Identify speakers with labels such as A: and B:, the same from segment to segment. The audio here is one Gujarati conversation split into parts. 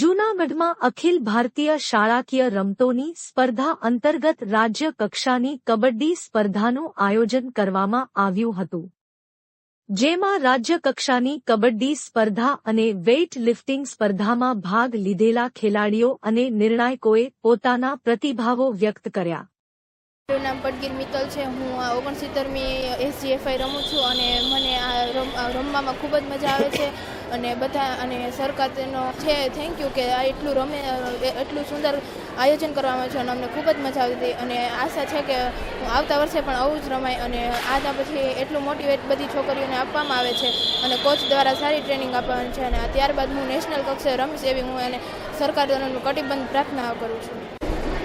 A: જૂનાગઢમાં અખિલ ભારતીય શાળાકીય રમતોની સ્પર્ધા અંતર્ગત રાજ્ય કક્ષાની કબડ્ડી સ્પર્ધાનું આયોજન કરવામાં આવ્યું હતું. જેમાં રાજ્ય કક્ષાની કબડ્ડી સ્પર્ધા અને વેઇટ લિફ્ટિંગ સ્પર્ધામાં ભાગ લીધેલા ખેલાડીઓ અને નિર્ણાયકોએ પોતાના પ્રતિભાવો વ્યક્ત કર્યા.
B: મારું નામ પડગીર મિત્તલ છે. હું ઓગણસિત્તેરમી એસજીએફઆઈ રમું છું અને મને આ રમ રમવામાં ખૂબ જ મજા આવે છે. અને બધા, અને સરકાર તેનો છે થેન્ક યુ કે આ એટલું રમે એટલું સુંદર આયોજન કરવામાં છે અને અમને ખૂબ જ મજા આવી હતી. અને આશા છે કે આવતા વર્ષે પણ આવું જ રમાય અને આના પછી એટલું મોટિવેટ બધી છોકરીઓને આપવામાં આવે છે અને કોચ દ્વારા સારી ટ્રેનિંગ આપવાની છે અને ત્યારબાદ હું નેશનલ કક્ષાએ રમીશ એવી હું એને સરકાર દ્વારા કટિબંધ પ્રાર્થના કરું છું.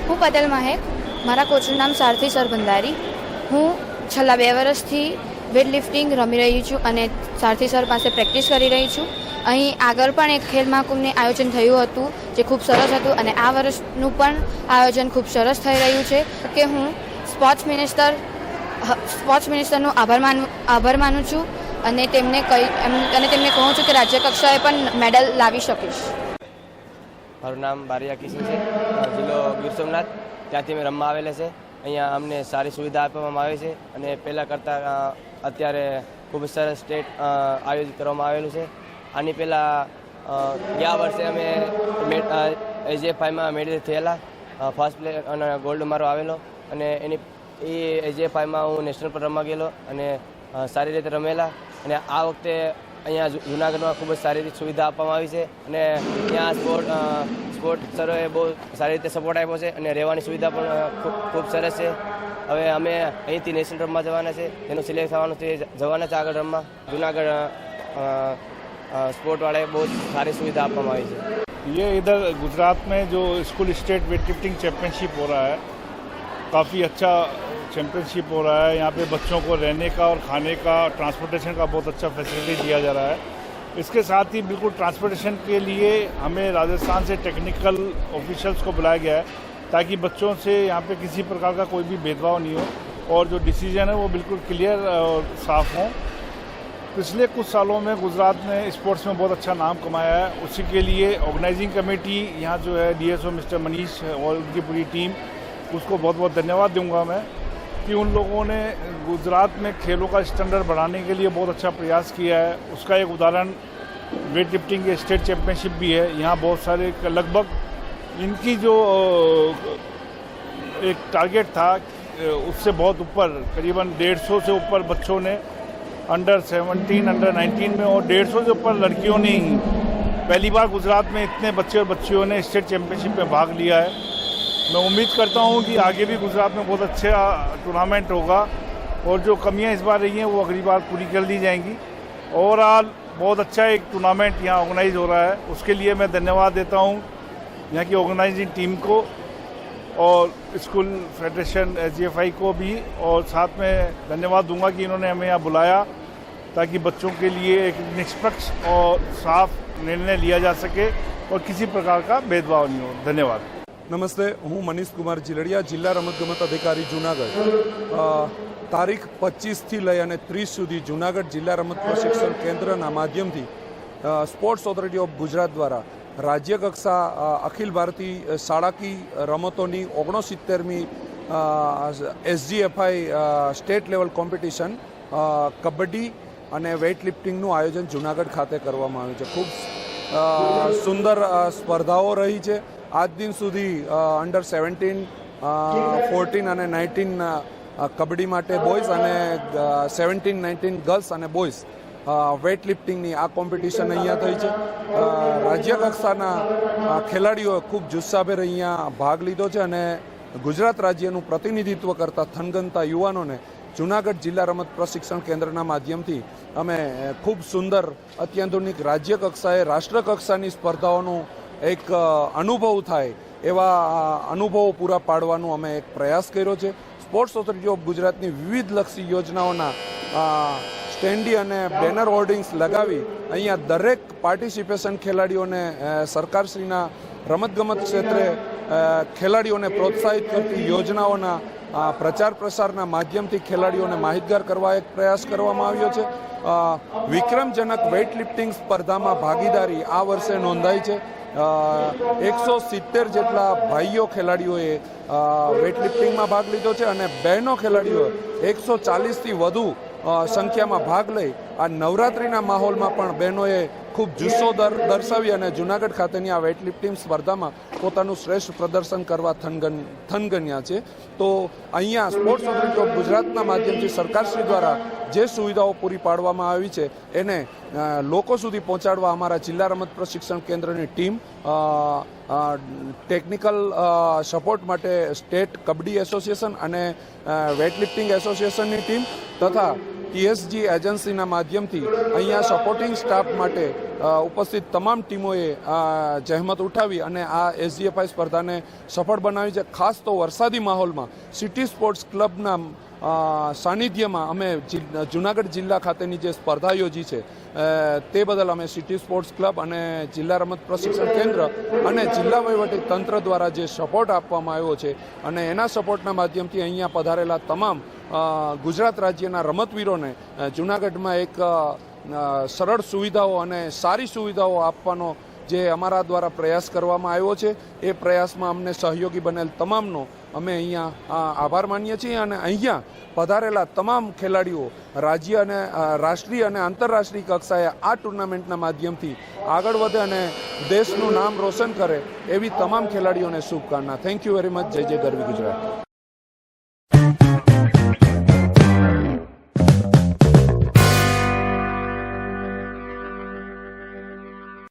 C: હું પટેલ મહેક. મારા કોચનું નામ સારથી સર ભંડારી હું છેલ્લા બે વર્ષથી વેટ લિફ્ટિંગ રમી રહી છું અને સારથી સર પાસે પ્રેક્ટિસ કરી રહી છું. અહીં આગળ પણ એક ખેલ મહાકુંભનું આયોજન થયું હતું, જે ખૂબ સરસ હતું અને આ વર્ષનું પણ આયોજન ખૂબ સરસ થઈ રહ્યું છે કે હું સ્પોર્ટ્સ મિનિસ્ટર સ્પોર્ટ્સ મિનિસ્ટરનો આભાર માનું આભાર માનું છું અને તેમને કહી અને તેમને કહું છું કે રાજ્ય કક્ષાએ પણ મેડલ લાવી શકીશ.
D: મારું નામ બારિયા કિશન છે. જિલ્લો ગીર સોમનાથ. ત્યાંથી અમે રમવા આવેલા છે. અહીંયા અમને સારી સુવિધા આપવામાં આવે છે અને પહેલાં કરતાં અત્યારે ખૂબ સરસ સ્ટેટ આયોજિત કરવામાં આવેલું છે. આની પહેલાં ગયા વર્ષે અમે એજીએફઆઈમાં મેડલ થયેલા. ફર્સ્ટ પ્લે અને ગોલ્ડ મારો આવેલો અને એની, એ એજીએફઆઈમાં હું નેશનલ પર રમવા ગયેલો અને સારી રીતે રમેલા. અને આ વખતે અહીંયા જુ- જુનાગઢમાં ખૂબ જ સારી રીતે સુવિધા આપવામાં આવી છે અને ત્યાં સ્પોર્ટ સ્પોર્ટ સરોએ બહુ સારી રીતે સપોર્ટ આપ્યો છે અને રહેવાની સુવિધા પણ અ, ખૂબ ખૂબ સરસ છે હવે અમે અહીંથી નેશનલ રમવા જવાના છે તેનું સિલેક્ટ થવાનું છે જવાના છે આગળ રમવા જુનાગઢ સ્પોર્ટવાળાએ બહુ સારી સુવિધા આપવામાં આવી છે
E: ये इधर गुजरात में जो school state weightlifting championship हो रहा है काफ़ी अच्छा चैंपियनशिप हो रहा है, यहाँ पे बच्चों को रहने का और खाने का ट्रांसपोर्टेशन का बहुत अच्छा फैसिलिटी दिया जा रहा है। इसके साथ ही बिल्कुल ट्रांसपोर्टेशन के लिए हमें राजस्थान से टेक्निकल ऑफिशल्स को बुलाया गया है, ताकि बच्चों से यहाँ पे किसी प्रकार का कोई भी भेदभाव नहीं हो और जो डिसीज़न है वो बिल्कुल क्लियर और साफ़ हों। पिछले कुछ सालों में गुजरात ने स्पोर्ट्स में बहुत अच्छा नाम कमाया है। उसी के लिए ऑर्गेनाइजिंग कमेटी यहाँ जो है डीएसओ मिस्टर मनीष और उनकी पूरी टीम उसको बहुत बहुत धन्यवाद दूँगा मैं। कि उन लोगों ने गुजरात में खेलों का स्टैंडर्ड बढ़ाने के लिए बहुत अच्छा प्रयास किया है। उसका एक उदाहरण वेट लिफ्टिंग के स्टेट चैंपियनशिप भी है। यहाँ बहुत सारे लगभग इनकी जो एक टारगेट था उससे बहुत ऊपर करीबन डेढ़ सौ से ऊपर बच्चों ने अंडर 17, अंडर 19 में और डेढ़ सौ से ऊपर लड़कियों ने ही पहली बार गुजरात में इतने बच्चे और बच्चियों ने स्टेट चैंपियनशिप में भाग लिया है। मैं उम्मीद करता हूँ कि आगे भी गुजरात में बहुत अच्छा टूर्नामेंट होगा और जो कमियाँ इस बार रही हैं, वो अगली बार पूरी कर दी जाएँगी। ओवरऑल बहुत अच्छा एक टूर्नामेंट यहाँ ऑर्गेनाइज हो रहा है। उसके लिए मैं धन्यवाद देता हूँ यहाँ की ऑर्गेनाइजिंग टीम को और स्कूल फेडरेशन एस को भी। और साथ में धन्यवाद दूँगा कि इन्होंने हमें यहाँ बुलाया ताकि बच्चों के लिए एक निष्पक्ष और साफ़ निर्णय लिया जा सके और किसी प्रकार का भेदभाव नहीं हो। धन्यवाद।
F: નમસ્તે, હું મનીષ કુમાર જીલડિયા, જિલ્લા રમતગમત અધિકારી, જુનાગઢ. તારીખ પચીસથી લઈ અને ત્રીસ સુધી જુનાગઢ જિલ્લા રમત પ્રશિક્ષણ કેન્દ્રના માધ્યમથી સ્પોર્ટ્સ ઓથોરિટી ઓફ ગુજરાત દ્વારા રાજ્ય કક્ષા અખિલ ભારતીય શાળાકી રમતોની ઓગણસિત્તેરમી SGFI state level competition kabaddi અને વેઇટ લિફ્ટિંગનું આયોજન જુનાગઢ ખાતે કરવામાં આવ્યું છે. ખૂબ સુંદર સ્પર્ધાઓ રહી છે. આજ દિન સુધી અંડર સેવન્ટીન ફોર્ટીન અને નાઇન્ટીન કબડ્ડી માટે બોયઝ અને સેવન્ટીન નાઇન્ટીન ગર્લ્સ અને બોયઝ વેઇટ લિફ્ટિંગની આ કોમ્પિટિશન અહીંયા થઈ છે. રાજ્ય કક્ષાના ખેલાડીઓએ ખૂબ જુસ્સાભેર અહીંયા ભાગ લીધો છે અને ગુજરાત રાજ્યનું પ્રતિનિધિત્વ કરતા થનગનતા યુવાનોને જુનાગઢ જિલ્લા રમત પ્રશિક્ષણ કેન્દ્રના માધ્યમથી અમે ખૂબ સુંદર અત્યાધુનિક રાજ્ય કક્ષાએ રાષ્ટ્ર કક્ષાની સ્પર્ધાઓનું એક અનુભવ થાય એવા અનુભવો પૂરા પાડવાનો અમે એક પ્રયાસ કર્યો છે. સ્પોર્ટ્સ ઓથોરિટી ઓફ ગુજરાતની વિવિધ લક્ષી યોજનાઓના સ્ટેન્ડી અને બેનર હોર્ડિંગ્સ લગાવી અહીંયા દરેક પાર્ટિસિપેશન ખેલાડીઓને સરકારશ્રીના રમતગમત ક્ષેત્રે ખેલાડીઓને પ્રોત્સાહિત કરતી યોજનાઓના પ્રચાર પ્રસારના માધ્યમથી ખેલાડીઓને માહિતગાર કરવા એક પ્રયાસ કરવામાં આવ્યો છે. વિક્રમજનક વેઇટ લિફ્ટિંગ સ્પર્ધામાં ભાગીદારી આ વર્ષે નોંધાઈ છે. એકસો સિત્તેર જેટલા ભાઈઓ ખેલાડીઓએ વેઇટ લિફ્ટિંગમાં ભાગ લીધો છે અને બહેનો ખેલાડીઓ એકસો ચાલીસથી વધુ સંખ્યામાં ભાગ લઈ આ નવરાત્રિના માહોલમાં પણ બહેનોએ ખૂબ જુસ્સો દર, દર્શાવી અને જુનાગઢ ખાતેની આ વેઇટ લિફ્ટિંગ સ્પર્ધામાં પોતાનું શ્રેષ્ઠ પ્રદર્શન કરવા થનગન, થનગન્યા છે. તો અહીંયા સ્પોર્ટ્સ ઓથોરિટી ઓફ ગુજરાતના માધ્યમથી સરકારશ્રી દ્વારા જે સુવિધાઓ પૂરી પાડવામાં આવી છે, એને લોકો સુધી પહોંચાડવા અમારા જિલ્લા રમત પ્રશિક્ષણ કેન્દ્રની ટીમ ટેકનિકલ સપોર્ટ માટે સ્ટેટ કબડ્ડી એસોસિએશન અને વેઇટલિફ્ટિંગ એસોસિએશનની ટીમ તથા ટીએસજી એજન્સીના માધ્યમથી અહીંયા સપોર્ટિંગ સ્ટાફ માટે ઉપસ્થિત તમામ ટીમોએ આ જહેમત ઉઠાવી અને આ એસજીએફઆઈ સ્પર્ધાને સફળ બનાવી છે. ખાસ તો વરસાદી માહોલમાં સિટી સ્પોર્ટ્સ ક્લબના સાનિધ્યમાં અમે જુનાગઢ જિલ્લા ખાતેની જે સ્પર્ધા યોજી છે તે બદલ અમે સિટી સ્પોર્ટ્સ ક્લબ અને જિલ્લા રમત પ્રશિક્ષણ કેન્દ્ર અને જિલ્લા વહીવટી તંત્ર દ્વારા જે સપોર્ટ આપવામાં આવ્યો છે અને એના સપોર્ટના માધ્યમથી અહીંયા પધારેલા તમામ ગુજરાત રાજ્યના રમતવીરોને જુનાગઢમાં એક સરળ સુવિધાઓ અને સારી સુવિધાઓ આપવાનો જે અમારા દ્વારા પ્રયાસ કરવામાં આવ્યો છે, એ પ્રયાસમાં અમને સહયોગી બનેલ તમામનો અમે અહીંયા આભાર માનીએ છીએ અને અહીંયા પધારેલા તમામ ખેલાડીઓ રાજ્ય અને રાષ્ટ્રીય અને આંતરરાષ્ટ્રીય કક્ષાએ આ ટુર્નામેન્ટના માધ્યમથી આગળ વધે અને દેશનું નામ રોશન કરે એવી તમામ ખેલાડીઓને શુભકામના. થેન્ક યુ વેરી મચ જય જય ગરવી ગુજરાત.